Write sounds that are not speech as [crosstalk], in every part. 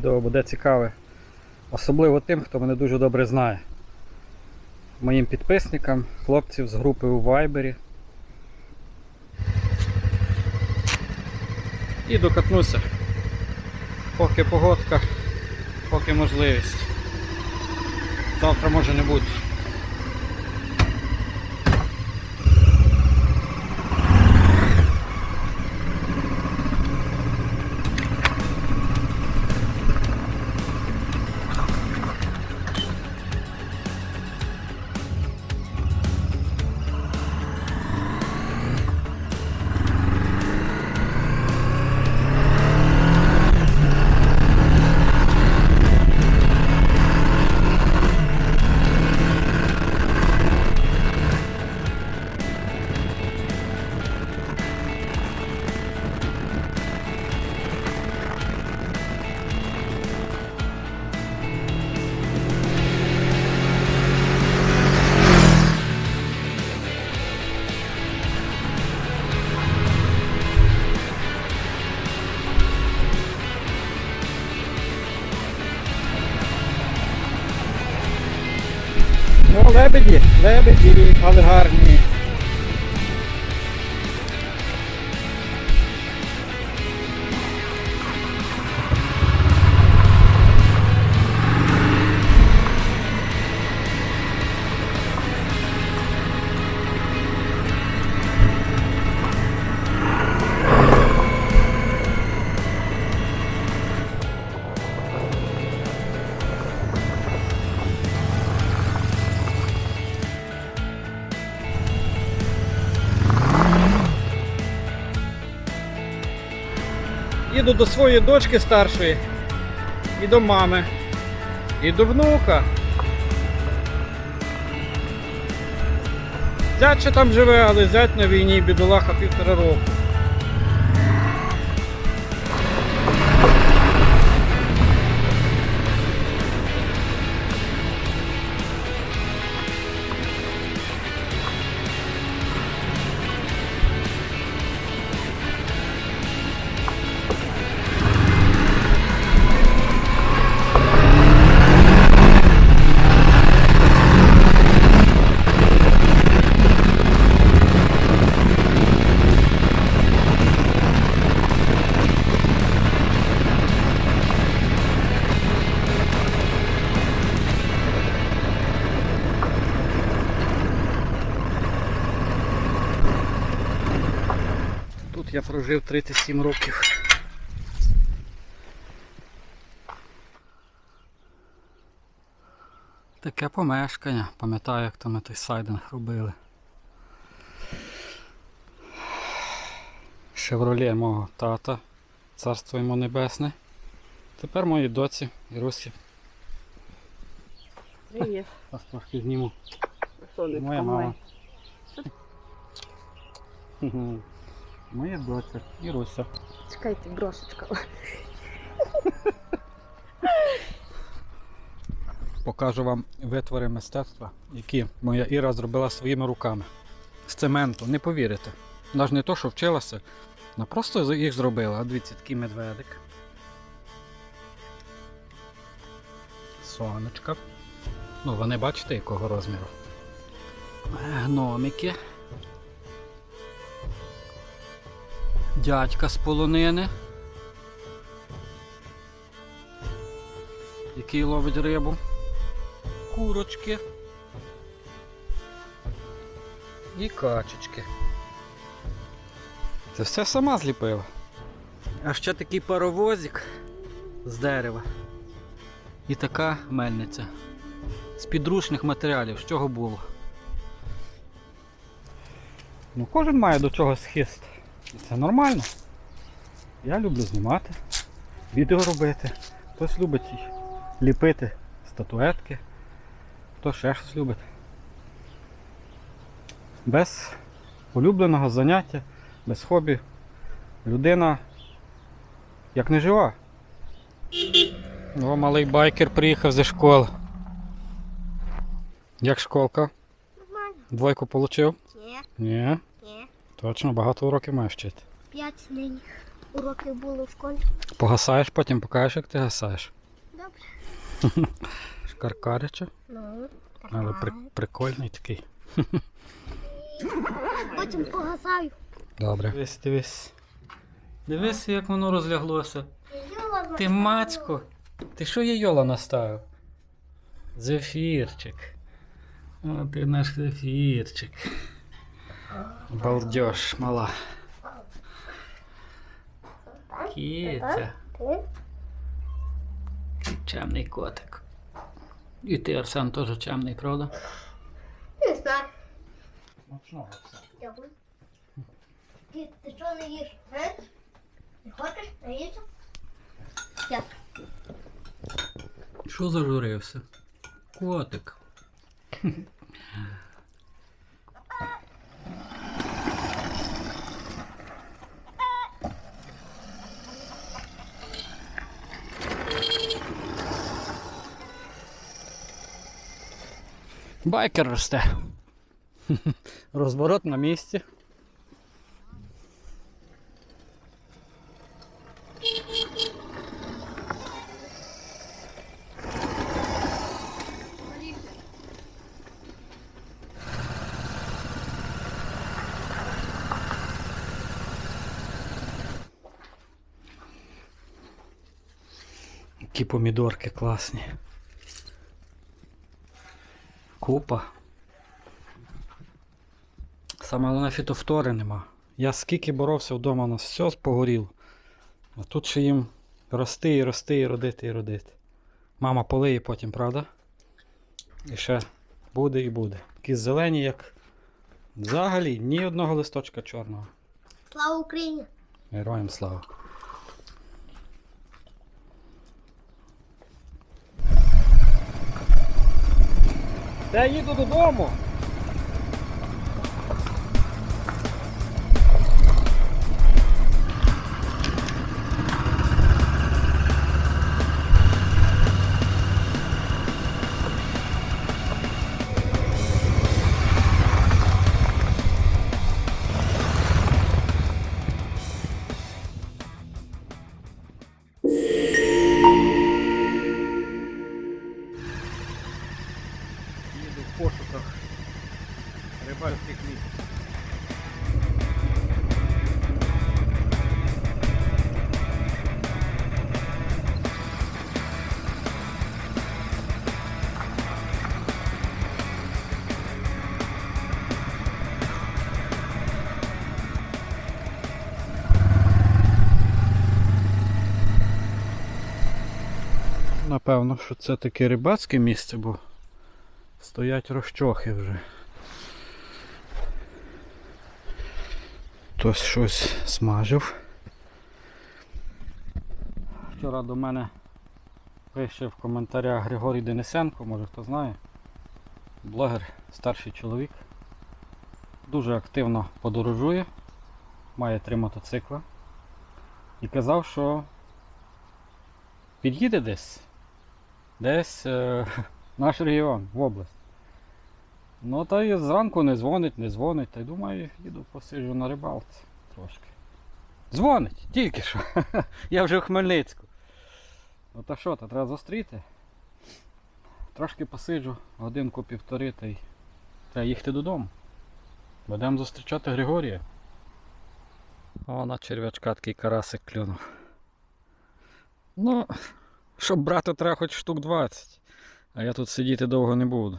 відео буде цікаве. Особливо тим, хто мене дуже добре знає. Моїм підписникам, хлопців з групи у Вайбері. І докатнуся. Поки погодка, поки можливість. Завтра може не бути. Ну, лебеді, лебеді, але гарні. Їду до своєї дочки старшої, і до мами, і до внука. Зять ще там живе, але зять на війні, бідолаха півтора року. Тут я прожив 37 років. Таке помешкання. Пам'ятаю, як там ми той сайдинг робили. Шевроле мого тата. Царство йому небесне. Тепер моїй доці Ірусі. Привіт. [laughs] Вас трошки зніму. Сонечко Моя мама. [laughs] Моя доця Іруся. Чекайте, брошечка. Покажу вам витвори мистецтва, які моя Іра зробила своїми руками. З цементу, не повірите. Вона ж не то, що вчилася, вона просто їх зробила. А дивіться, такий медведик. Сонечка. Ну, вони бачите, якого розміру. Гномики. Дядька з полонини. Який ловить рибу. Курочки. І качечки. Це все сама зліпила. А ще такий паровозик з дерева. І така мельниця. З підручних матеріалів, з чого було. Ну, кожен має до чогось схист. І Це нормально. Я люблю знімати, відео робити. Хтось любить ліпити статуетки, хто ще щось любить. Без улюбленого заняття, без хобі людина як не жива. О, малий байкер приїхав зі школи. Як школка? Нормально. Двойку отримав? Ні, Ні. Точно, багато уроків маєш вчити. П'ять нині. уроки були в школі. Погасаєш, потім покажеш, як ти гасаєш. Добре. [laughs] Шкаркаряче, Ну, але при, прикольний такий. [laughs] Потім погасаю. Добре. Дивись, дивись. Дивись, як воно розляглося. Ти мацько. Ти що є йола наставив? Зефірчик. О, ти наш зефірчик. Балдеж, мала. Кіця. Чемний котик. І ти, Арсен, теж чемний, правда? Не знаю. Смачного. Дякую. Ти, ти що не їш? Е? Не хочеш? Не їсти? Дякую. Що зажурився? Котик. Байкер росте. [laughs] Розворот на місці. Які помідорки класні. Купа. Саме головне фітофтори нема. Я скільки боровся вдома, у нас все погоріло. А тут ще їм рости і рости, і родити, і родити. Мама полиє потім, правда? І ще буде і буде. Такі зелені, як взагалі ні одного листочка чорного. Слава Україні! Героям слава. Я їду додому. Напевно, що це таке рибацьке місце, бо Стоять розчохи вже. Хтось щось смажив. Вчора до мене пише в коментарях Григорій Денисенко, може хто знає. Блогер, старший чоловік. Дуже активно подорожує, має три мотоцикла. І казав, що під'їде десь. Десь е, [laughs] наш регіон, в область. Ну та й зранку не дзвонить, не дзвонить. Та й думаю, їду посиджу на рибалці трошки. Дзвонить, тільки що. [laughs] Я вже в Хмельницьку. Ну та що, та треба зустріти. Трошки посиджу, годинку півтори та й треба їхати додому. Будемо зустрічати Григорія. О, на черв'ячка такий карасик клюнув. Ну, щоб брати, треба хоч штук 20. А я тут сидіти довго не буду.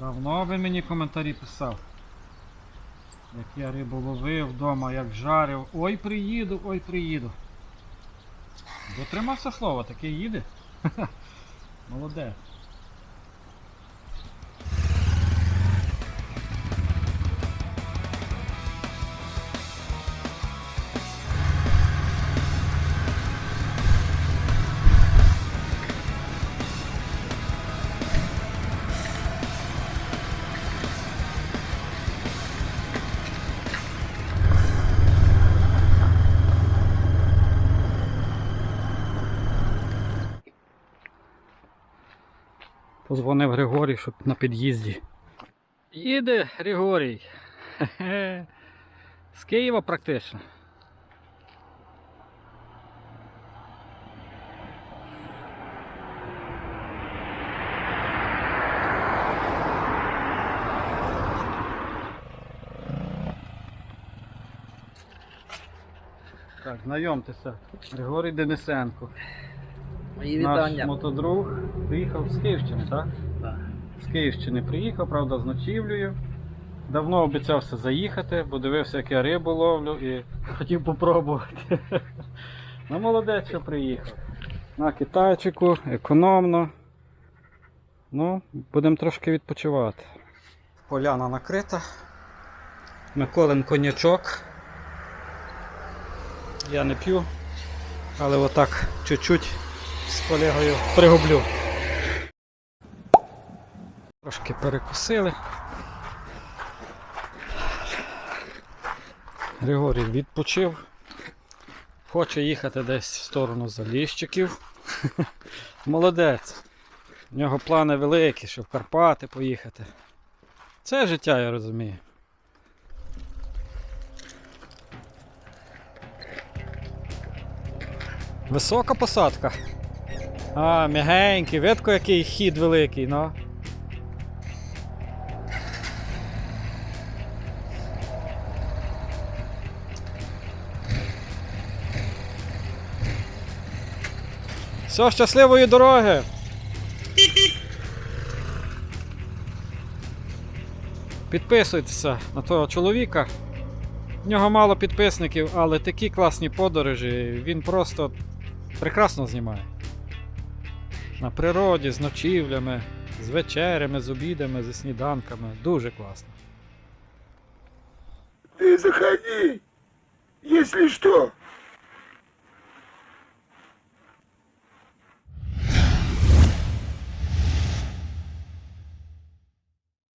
Давно ви мені коментарі писав. Як я рибу ловив вдома, як жарив. Ой приїду, ой приїду. Дотримався слова, таке їде. [laughs] Молодець. Позвонив Григорій, щоб на під'їзді. Їде Григорій. [laughs] З Києва практично. Так, знайомтеся, Григорій Денисенко. Мої Наш вітання. мотодруг приїхав з Київщини, так? Так. З Київщини приїхав, правда, з ночівлею. Давно обіцявся заїхати, бо дивився, як я рибу ловлю і хотів попробувати. [laughs] Ну, молодець, що приїхав. На китайчику, економно. Ну, будемо трошки відпочивати. Поляна накрита. Миколин конячок. Я не п'ю, але отак чуть-чуть з колегою пригублю. Трошки перекусили. Григорій відпочив. Хоче їхати десь в сторону Заліщиків. [laughs] Молодець. У нього плани великі, щоб в Карпати поїхати. Це життя, я розумію. Висока посадка. А, м'ягенький, видко який хід великий, ну. Все, щасливої дороги! Підписуйтеся на того чоловіка. В нього мало підписників, але такі класні подорожі. Він просто прекрасно знімає. На природі, з ночівлями, з вечерями, з обідами, зі сніданками. Дуже класно. Ти заходи, якщо что.